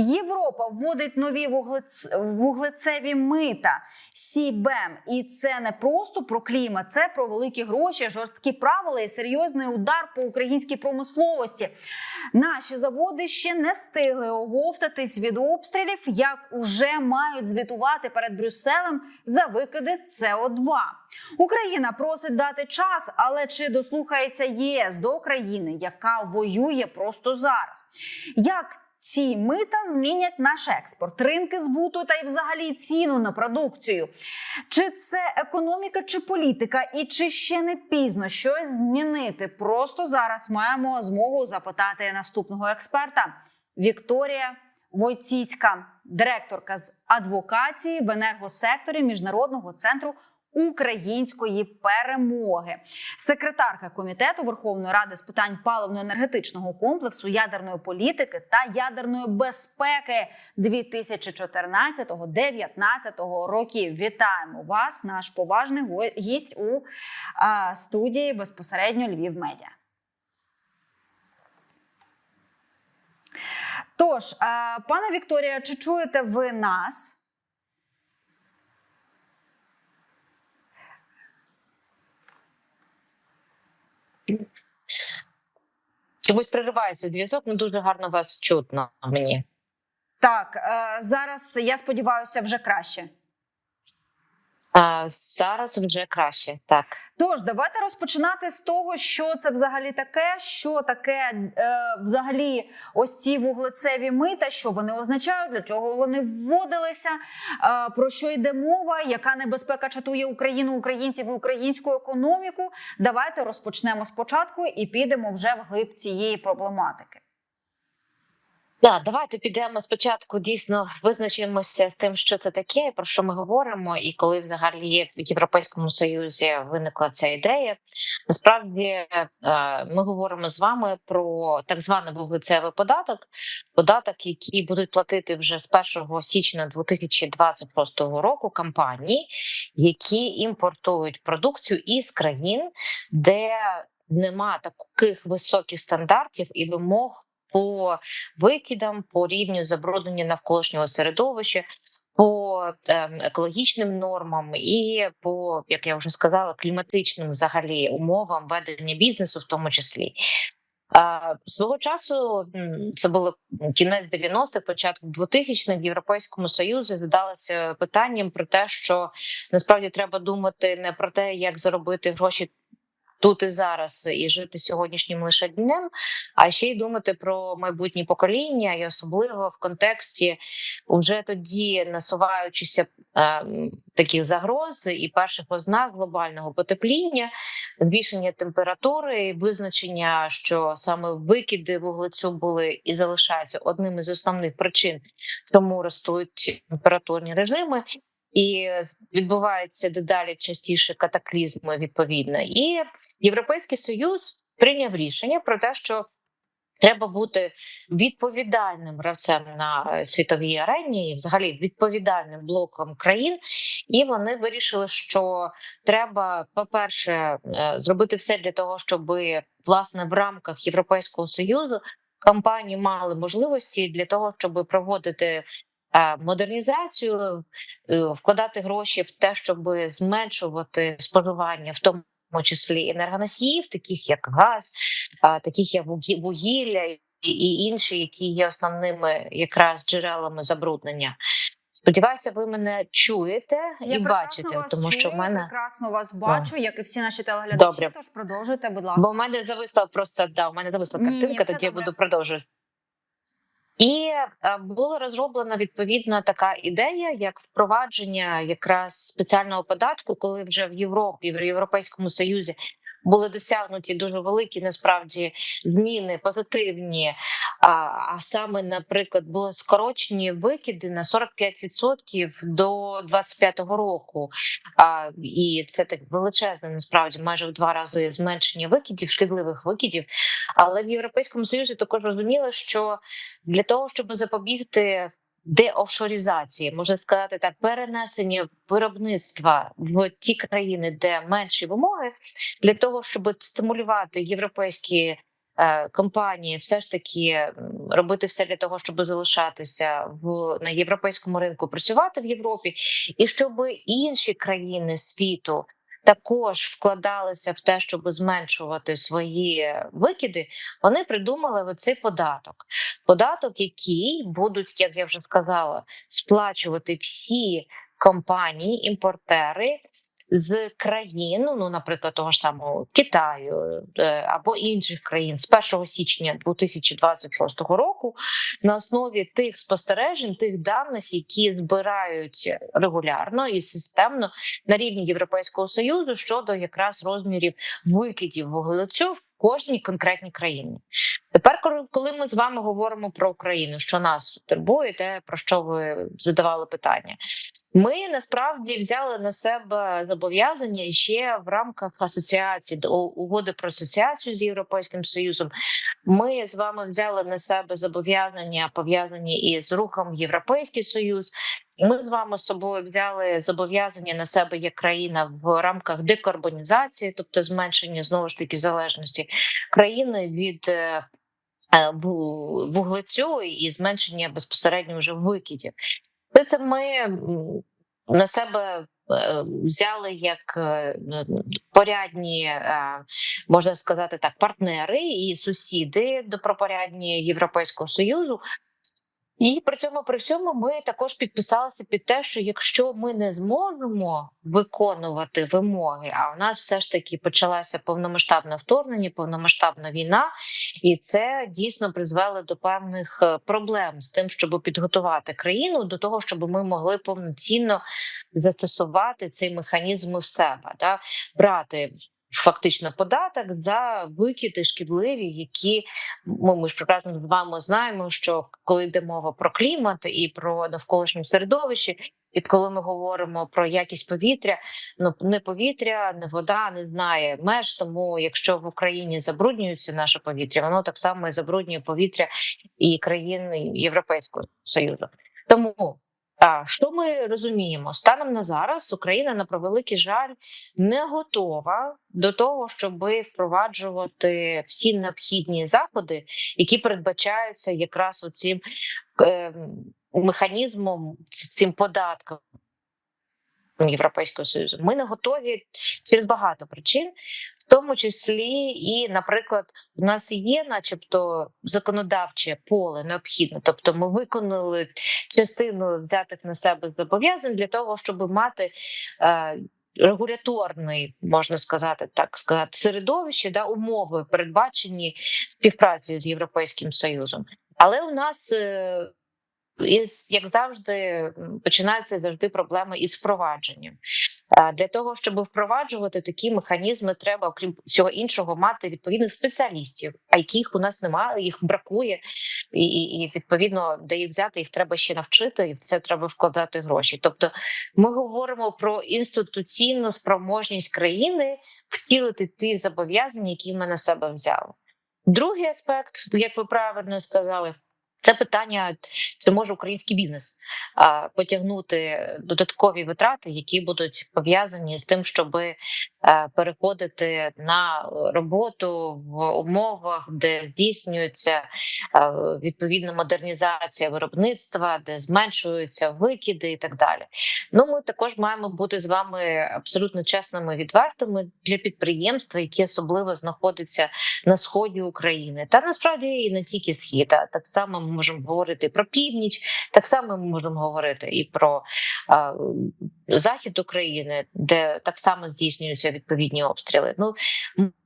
Європа вводить нові вуглецеві мита Сібем, і це не просто про клімат, це про великі гроші, жорсткі правила і серйозний удар по українській промисловості. Наші заводи ще не встигли оговтатись від обстрілів, як уже мають звітувати перед Брюсселем за викиди СО2. Україна просить дати час, але чи дослухається ЄС до країни, яка воює просто зараз? Як ці мита змінять наш експорт, ринки збуту та й взагалі ціну на продукцію? Чи це економіка чи політика, і чи ще не пізно щось змінити? Просто зараз маємо змогу запитати наступного експерта Вікторія Войціцька, директорка з адвокації в енергосекторі міжнародного центру. Української перемоги, секретарка комітету Верховної Ради з питань паливно-енергетичного комплексу, ядерної політики та ядерної безпеки 2014-2019 років. Вітаємо вас, наш поважний гість у студії безпосередньо Львів Медіа. Тож, пане Вікторія, чи чуєте ви нас? Чомусь приривається зв'язок, не дуже гарно вас чутно мені. Так, е, зараз я сподіваюся, вже краще. А зараз вже краще. Так. Тож, давайте розпочинати з того, що це взагалі таке, що таке е, взагалі ось ці вуглецеві мита, що вони означають, для чого вони вводилися, е, про що йде мова, яка небезпека чатує Україну, українців і українську економіку. Давайте розпочнемо спочатку і підемо вже вглиб цієї проблематики. Да, давайте підемо спочатку. Дійсно визначимося з тим, що це таке, про що ми говоримо, і коли взагалі в Європейському Союзі виникла ця ідея. Насправді е, ми говоримо з вами про так званий вуглецевий податок, податок, який будуть платити вже з 1 січня 2026 року компанії, які імпортують продукцію із країн, де нема таких високих стандартів і вимог по викидам, по рівню забруднення навколишнього середовища, по ем, екологічним нормам і по, як я вже сказала, кліматичним взагалі умовам ведення бізнесу, в тому числі. Свого часу це було кінець 90-х, початок 2000-х, в Європейському Союзі задалося питанням про те, що насправді треба думати не про те, як заробити гроші тут і зараз, і жити сьогоднішнім лише днем, а ще й думати про майбутні покоління, і особливо в контексті вже тоді насуваючися е, таких загроз і перших ознак глобального потепління, збільшення температури, і визначення, що саме викиди вуглецю були і залишаються одним із основних причин, чому ростуть температурні режими. І відбуваються дедалі частіше катаклізми відповідно. І Європейський Союз прийняв рішення про те, що треба бути відповідальним гравцем на е, світовій арені, і взагалі відповідальним блоком країн. І вони вирішили, що треба, по-перше, е, зробити все для того, щоб власне в рамках Європейського союзу компанії мали можливості для того, щоб проводити. Е, Модернізацію е, вкладати гроші в те, щоб зменшувати споживання, в тому числі енергоносіїв, таких як газ, таких як вугі- вугілля і- і інші, які є основними якраз джерелами забруднення. Сподіваюся, ви мене чуєте і прекрасно бачите, вас тому що в мене прекрасно вас бачу, як і всі наші телеглядачі. Добре. Тож продовжуйте, будь ласка. бо в мене зависла просто да, у мене зависла Ні, ні, картинка, все тоді я буду продовжувати. І е, була розроблена відповідна така ідея, як впровадження якраз спеціального податку, коли вже в Європі, в Європейському Союзі були досягнуті дуже великі насправді зміни позитивні. А, а саме, наприклад, були скорочені викиди на 45% до 25-го року. А, і це так величезне, насправді майже в два рази зменшення викидів, шкідливих викидів. Але в Європейському Союзі також розуміли, що для того, щоб запобігти деофшорізації, можна сказати так, перенесення виробництва в ті країни, де менші вимоги, для того, щоб стимулювати європейські е, компанії все ж таки робити все для того, щоб залишатися в на європейському ринку, працювати в Європі, і щоб інші країни світу. Також вкладалися в те, щоб зменшувати свої викиди. Вони придумали оцей податок. Податок, який будуть, як я вже сказала, сплачувати всі компанії, імпортери з країн, ну, наприклад, того ж самого Китаю е, або інших країн з 1 січня 2026 року на основі тих спостережень, тих даних, які збирають регулярно і системно на рівні Європейського союзу щодо якраз розмірів викидів вуглецю в кожній конкретній країні. Тепер, коли ми з вами говоримо про Україну, що нас турбує, те про що ви задавали питання, ми насправді взяли на себе зобов'язання ще в рамках асоціації до угоди про асоціацію з Європейським Союзом. Ми з вами взяли на себе зобов'язання пов'язані із рухом Європейський Союз. Ми з вами з собою взяли зобов'язання на себе як країна в рамках декарбонізації, тобто зменшення знову ж таки залежності країни від е, е, ву- вуглецю і зменшення безпосередньо вже викидів. Це ми на себе е, взяли як е, порядні, е, можна сказати так, партнери і сусіди добропорядні Європейського союзу. І при цьому при всьому ми також підписалися під те, що якщо ми не зможемо виконувати вимоги, а у нас все ж таки почалося повномасштабне вторгнення, повномасштабна війна, і це дійсно призвело до певних е, проблем з тим, щоб підготувати країну до того, щоб ми могли повноцінно застосувати цей механізм в себе, да? брати. Фактично податок за викиди шкідливі, які ми, ми ж прекрасно з вами знаємо, що коли йде мова про клімат і про навколишнє середовище, і коли ми говоримо про якість повітря, ну не повітря, не вода не знає меж. Тому якщо в Україні забруднюється наше повітря, воно так само і забруднює повітря і країни Європейського союзу. Тому що ми розуміємо? Станом на зараз Україна на превеликий жаль не готова до того, щоб впроваджувати всі необхідні заходи, які передбачаються якраз оцим е, механізмом, цим податком. Європейського союзу ми не готові через багато причин, в тому числі і, наприклад, у нас є, начебто, законодавче поле необхідне, тобто ми виконали частину взятих на себе зобов'язань для того, щоб мати е, регуляторний, можна сказати, так сказати, середовище, да, умови передбачені співпрацею з Європейським Союзом. Але у нас із як завжди починаються завжди проблеми із впровадженням. Для того щоб впроваджувати такі механізми, треба, окрім всього іншого, мати відповідних спеціалістів, а яких у нас немає, їх бракує, і, і, і відповідно, де їх взяти, їх треба ще навчити, і це треба вкладати гроші. Тобто, ми говоримо про інституційну спроможність країни втілити ті зобов'язання, які ми на себе взяли. Другий аспект, як ви правильно сказали. Це питання, чи може український бізнес а, потягнути додаткові витрати, які будуть пов'язані з тим, щоб переходити на роботу в умовах, де здійснюється е, відповідна модернізація виробництва, де зменшуються викиди і так далі. Ну, ми також маємо бути з вами абсолютно чесними, відвертими для підприємства, які особливо знаходиться на сході України, та насправді і не тільки схід, а так само можемо говорити про північ, так само ми можемо говорити і про а, захід України, де так само здійснюються відповідні обстріли. Ну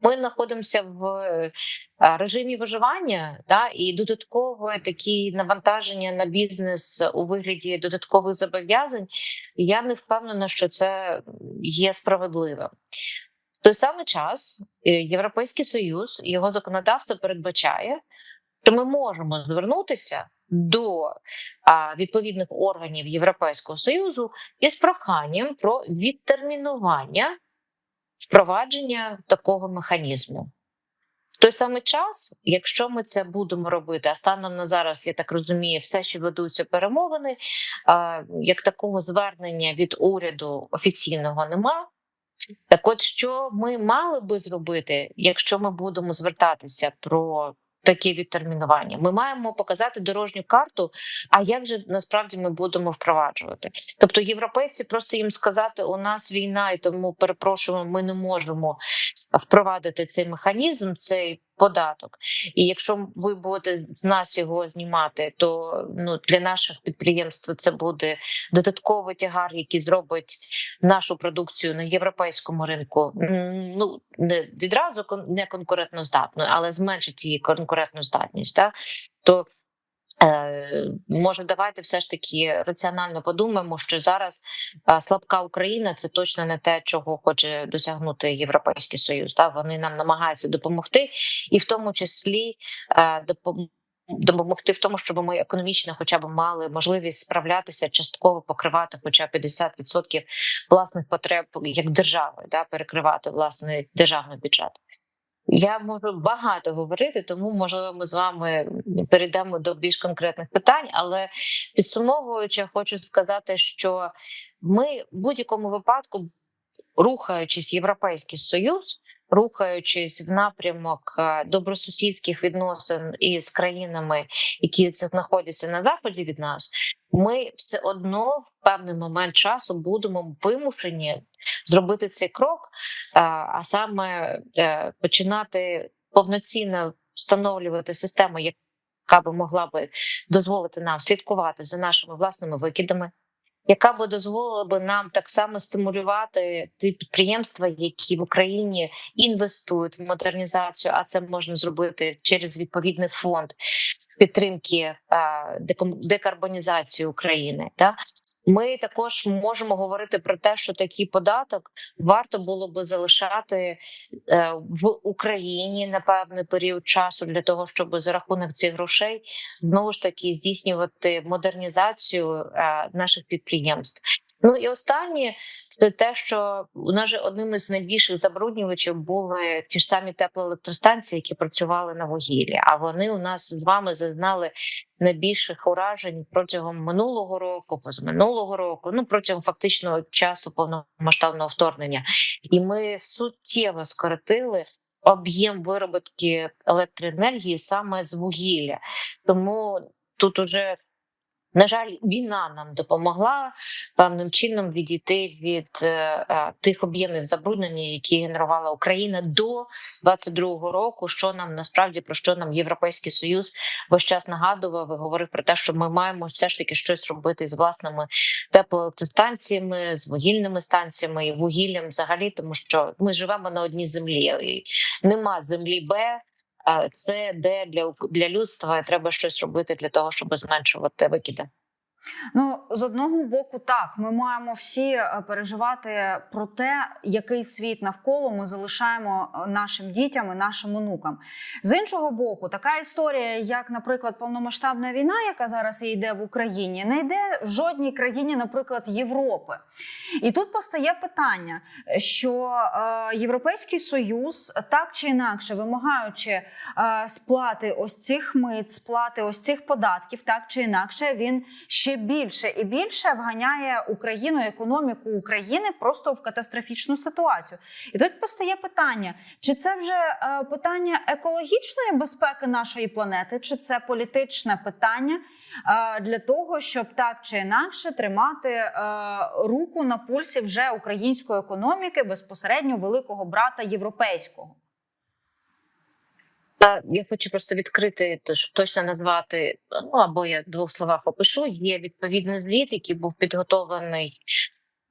ми знаходимося в режимі виживання, да, і додаткове такі навантаження на бізнес у вигляді додаткових зобов'язань. Я не впевнена, що це є справедливим. В той самий час е, Європейський Союз його законодавство передбачає, що ми можемо звернутися до відповідних органів Європейського союзу із проханням про відтермінування впровадження такого механізму. В той самий час, якщо ми це будемо робити, а станом на зараз, я так розумію, все ще ведуться перемовини, як такого звернення від уряду офіційного нема. Так, от що ми мали би зробити, якщо ми будемо звертатися про таке відтермінування? Ми маємо показати дорожню карту. А як же насправді ми будемо впроваджувати? Тобто, європейці просто їм сказати, у нас війна, і тому перепрошуємо, ми не можемо впровадити цей механізм, цей податок. І якщо ви будете з нас його знімати, то ну для наших підприємств це буде додатковий тягар, який зробить нашу продукцію на європейському ринку. Ну не відразу не конкурентно здатною, але зменшить її конкурентноздатність. Так? То може, давайте все ж таки раціонально подумаємо, що зараз е, слабка Україна це точно не те, чого хоче досягнути Європейський Союз. Та вони нам намагаються допомогти, і в тому числі е, допомогти в тому, щоб ми економічно, хоча б мали можливість справлятися, частково покривати, хоча б 50% власних потреб як держави, да, перекривати власний державний бюджет. Я можу багато говорити, тому можливо ми з вами перейдемо до більш конкретних питань. Але підсумовуючи, хочу сказати, що ми в будь-якому випадку, рухаючись Європейський Союз, рухаючись в напрямок е, добросусідських відносин із країнами, які знаходяться на заході від нас, ми все одно в певний момент часу будемо вимушені зробити цей крок, а саме е, починати повноцінно встановлювати систему, яка би могла би дозволити нам слідкувати за нашими власними викидами. Яка би дозволила би нам так само стимулювати ті підприємства, які в Україні інвестують в модернізацію, а це можна зробити через відповідний фонд підтримки а, декарбонізації України. Та ми також можемо говорити про те, що такий податок варто було би залишати е, в Україні на певний період часу для того, щоб за рахунок цих грошей знову ж таки здійснювати модернізацію е, наших підприємств. Ну і останнє це те, що у нас же одним із найбільших забруднювачів були ті ж самі теплоелектростанції, які працювали на вугіллі. А вони у нас з вами зазнали найбільших уражень протягом минулого року, позаминулого року, ну протягом фактичного часу повномасштабного вторгнення, і ми суттєво скоротили. Об'єм виробітки електроенергії саме з вугілля, тому тут уже на жаль, війна нам допомогла певним чином відійти від е, е, тих об'ємів забруднення, які генерувала Україна до 22-го року. Що нам насправді про що нам Європейський Союз весь час нагадував і говорив про те, що ми маємо все ж таки щось робити з власними теплоелектростанціями, з вугільними станціями і вугіллям взагалі, тому що ми живемо на одній землі. І нема землі Б. а Це де для для людства треба щось робити для того, щоб зменшувати викиди. Ну, з одного боку, так, ми маємо всі е, переживати про те, який світ навколо ми залишаємо е, нашим дітям і нашим онукам. З іншого боку, така історія, як, наприклад, повномасштабна війна, яка зараз йде в Україні, не йде в жодній країні, наприклад, Європи. І тут постає питання, що е, Європейський Союз так чи інакше, вимагаючи сплати ось цих мит, сплати ось цих податків, так чи інакше, він ще більше і більше вганяє Україну, економіку України просто в катастрофічну ситуацію. І тут постає питання: чи це вже е, питання екологічної безпеки нашої планети, чи це політичне питання е, для того, щоб так чи інакше тримати е, руку на пульсі вже української економіки безпосередньо великого брата європейського? Я хочу просто відкрити, щоб точно назвати, ну або я в двох словах опишу. Є відповідний звіт, який був підготовлений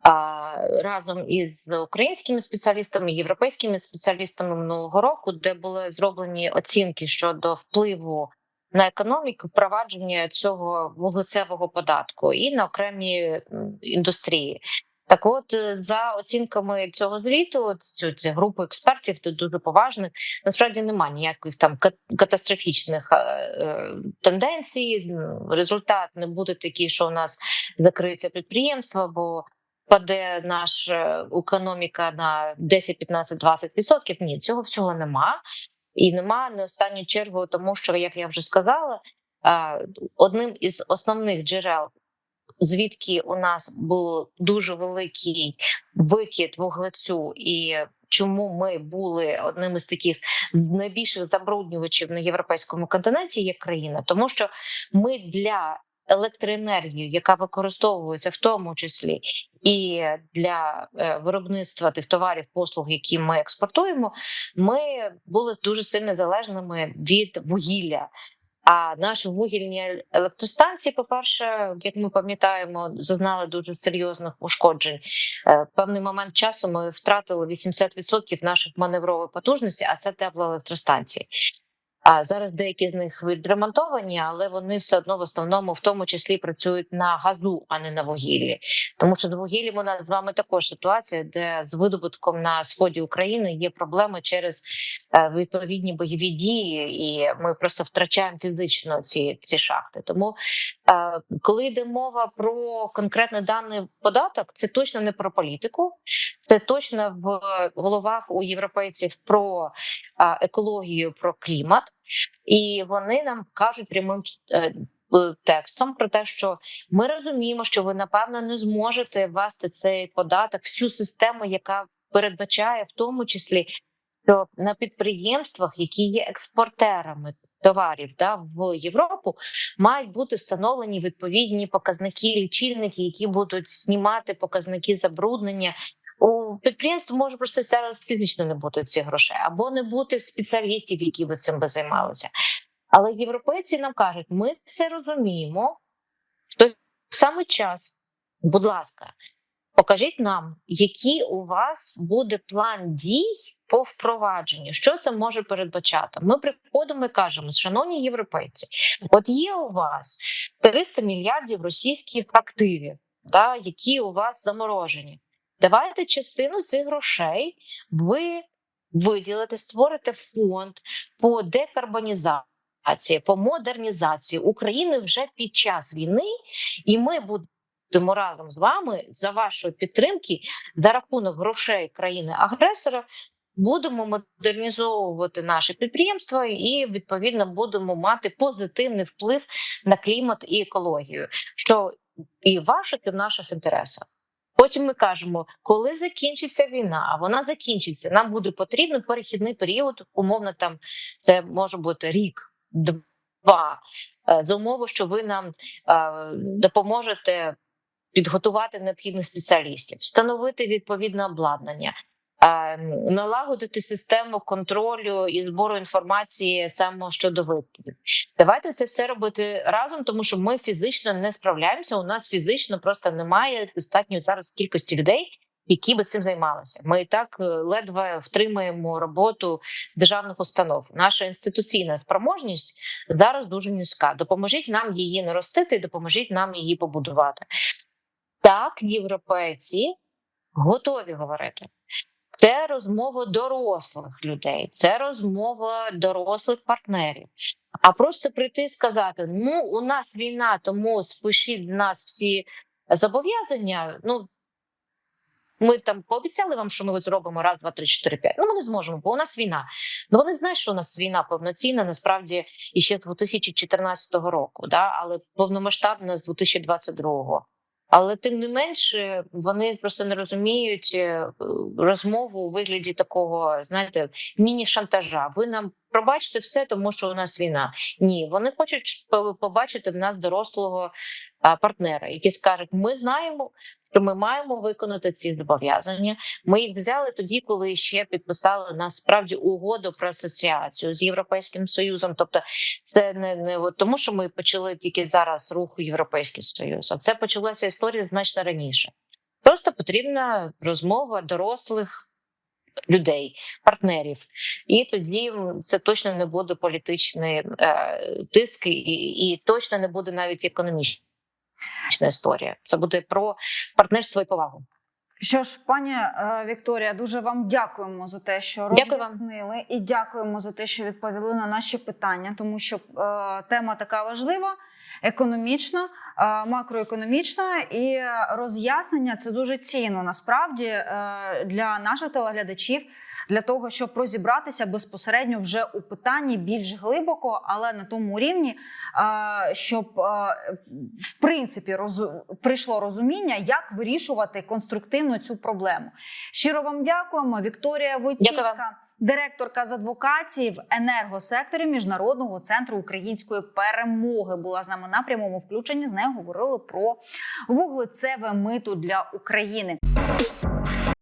а, разом із українськими спеціалістами, європейськими спеціалістами минулого року, де були зроблені оцінки щодо впливу на економіку впровадження цього вуглецевого податку і на окремі індустрії. Так, от е, за оцінками цього звіту, цю ці групи експертів, тут дуже поважних, насправді немає ніяких там кат- катастрофічних е, е, тенденцій. Результат не буде такий, що у нас закриється підприємство, бо паде наша економіка на 10, 15, 20 відсотків. Ні, цього всього нема. І нема не останню чергу, тому що, як я вже сказала, одним із основних джерел звідки у нас був дуже великий викид вуглецю і. Чому ми були одним із таких найбільших забруднювачів на європейському континенті як країна? Тому що ми для електроенергії, яка використовується в тому числі і для е, виробництва тих товарів, послуг, які ми експортуємо, ми були дуже сильно залежними від вугілля. А наші вугільні електростанції, по-перше, як ми пам'ятаємо, зазнали дуже серйозних ушкоджень. Е, Певний момент часу ми втратили 80% наших маневрової потужності, а це теплоелектростанції. А зараз деякі з них відремонтовані, але вони все одно в основному, в тому числі, працюють на газу, а не на вугіллі. Тому що з вугіллям у нас з вами також ситуація, де з видобутком на сході України є проблеми через е, відповідні бойові дії, і ми просто втрачаємо фізично ці, ці шахти. Тому е, коли йде мова про конкретний даний податок, це точно не про політику, це точно в головах у європейців про е, екологію, про клімат. І вони нам кажуть прямим е, текстом про те, що ми розуміємо, що ви напевно не зможете ввести цей податок в цю систему, яка передбачає в тому числі, що на підприємствах, які є експортерами товарів да, в Європу, мають бути встановлені відповідні показники, лічильники, які будуть знімати показники забруднення. У підприємств може просто зараз фізично не бути цих грошей, або не бути спеціалістів, які би цим би займалися. Але європейці нам кажуть, ми це розуміємо в той самий час. Будь ласка, покажіть нам, який у вас буде план дій по впровадженню, що це може передбачати. Ми приходимо і кажемо, шановні європейці, от є у вас 300 мільярдів російських активів, да, які у вас заморожені. Давайте частину цих грошей ви виділите, створите фонд по декарбонізації, по модернізації України вже під час війни, і ми будемо разом з вами за вашої підтримки за рахунок грошей країни-агресора. Будемо модернізовувати наші підприємства і відповідно будемо мати позитивний вплив на клімат і екологію, що і ваших, і в наших інтересах. Потім ми кажемо, коли закінчиться війна, а вона закінчиться, нам буде потрібен перехідний період, умовно там це може бути рік, два е, за умови, що ви нам е, допоможете підготувати необхідних спеціалістів, встановити відповідне обладнання. Е, Налагодити систему контролю і збору інформації саме щодо викидів. Давайте це все робити разом, тому що ми фізично не справляємося. У нас фізично просто немає достатньої зараз кількості людей, які би цим займалися. Ми і так е, ледве втримуємо роботу державних установ. Наша інституційна спроможність зараз дуже низька. Допоможіть нам її наростити, допоможіть нам її побудувати. Так, європейці готові говорити. Це розмова дорослих людей, це розмова дорослих партнерів. А просто прийти і сказати: ну, у нас війна, тому спишіть в нас всі зобов'язання. Ну ми там пообіцяли вам, що ми зробимо раз, два, три, чотири, п'ять. Ну ми не зможемо, бо у нас війна. Ну вони знають, що у нас війна повноцінна, насправді іще з 2014 року, да? але повномасштабна з 2022. Але тим не менше вони просто не розуміють е, розмову у вигляді такого, знаєте, міні-шантажа. Ви нам пробачте все, тому що у нас війна. Ні, вони хочуть побачити в нас дорослого партнера, який скажуть: ми знаємо, що ми маємо виконати ці зобов'язання. Ми їх взяли тоді, коли ще підписали насправді угоду про асоціацію з європейським союзом. Тобто, це не, не тому, що ми почали тільки зараз рух Європейський Союз, а це почалася історія значно раніше. Просто потрібна розмова дорослих людей, партнерів, і тоді це точно не буде політичний е, тиск, і, і точно не буде навіть економічна історія. Це буде про партнерство і повагу. Що ж, пані е, Вікторія, дуже вам дякуємо за те, що роз'яснили, і дякуємо за те, що відповіли на наші питання, тому що е, тема така важлива, економічна, е, макроекономічна, і роз'яснення це дуже цінно насправді е, для наших телеглядачів. Для того, щоб розібратися безпосередньо вже у питанні більш глибоко, але на тому рівні, е, щоб е, в принципі прийшло розуміння, як вирішувати конструктивно цю проблему. Щиро вам дякуємо. Вікторія Войціцька, директорка з адвокації в енергосекторі Міжнародного центру української перемоги, була з нами на прямому включенні. З нею говорили про вуглецеве мито для України.